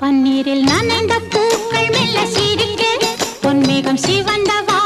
பன்னீரில் நனைந்த பூக்கள் மெல்ல சிரிக்க பொன்மேகம் சிவந்தவா